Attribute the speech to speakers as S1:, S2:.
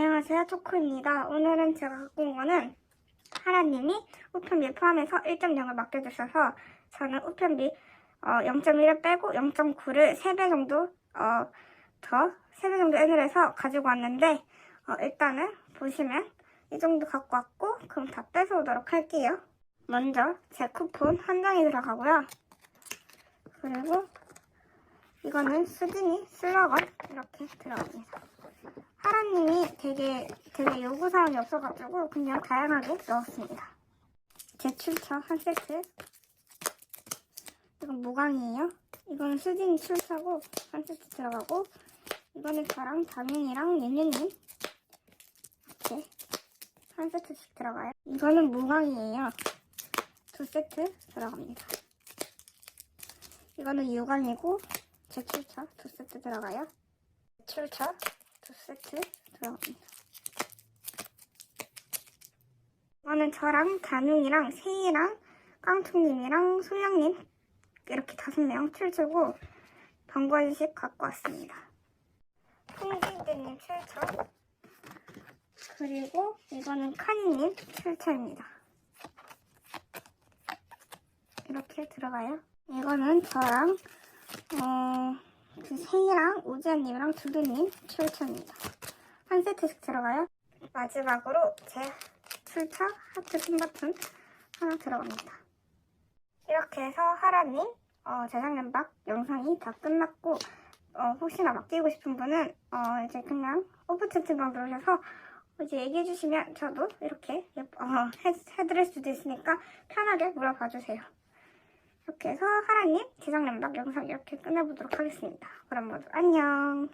S1: 안녕하세요 초코입니다. 오늘은 제가 갖고 온 거는 하나님이 우편비 포함해서 1.0을 맡겨주셔서 저는 우편비 어, 0.1을 빼고 0.9를 3배 정도 어, 더 3배 정도 N을 해서 가지고 왔는데 어, 일단은 보시면 이 정도 갖고 왔고 그럼 다 뺏어오도록 할게요. 먼저 제 쿠폰 한 장이 들어가고요. 그리고 이거는 수진이 슬러건 이렇게 들어갑니다. 하라님이 되게 되게 요구사항이 없어가지고 그냥 다양하게 넣었습니다. 제 출처 한 세트. 이건 무광이에요. 이거는 수진이 출처고 한 세트 들어가고 이거는 저랑 담윤이랑 윤윤님 이렇게 한 세트씩 들어가요. 이거는 무광이에요. 두 세트 들어갑니다. 이거는 유광이고 제 출처 두 세트 들어가요. 출처 두 세트 들어갑니다. 이거는 저랑 단웅이랑 세이랑 깡통님이랑 소영님 이렇게 다섯 명 출처고 번거지식 갖고 왔습니다. 홍진대님 출처 그리고 이거는 카니님 출처입니다. 이렇게 들어가요. 이거는 저랑 어, 그 세이랑 우지아님이랑 두두님 출처입니다. 한 세트씩 들어가요. 마지막으로 제 출처 하트 핀버튼 하나 들어갑니다. 이렇게 해서 하라님 어, 재작년박 영상이 다 끝났고 어, 혹시나 맡기고 싶은 분은 어, 이제 그냥 오프 채팅방 들어오셔서 이제 얘기해 주시면 저도 이렇게 어, 해, 해드릴 수도 있으니까 편하게 물어봐 주세요. 이렇게 해서 하라님 재작년박 영상 이렇게 끝내보도록 하겠습니다. 그럼 모두 안녕.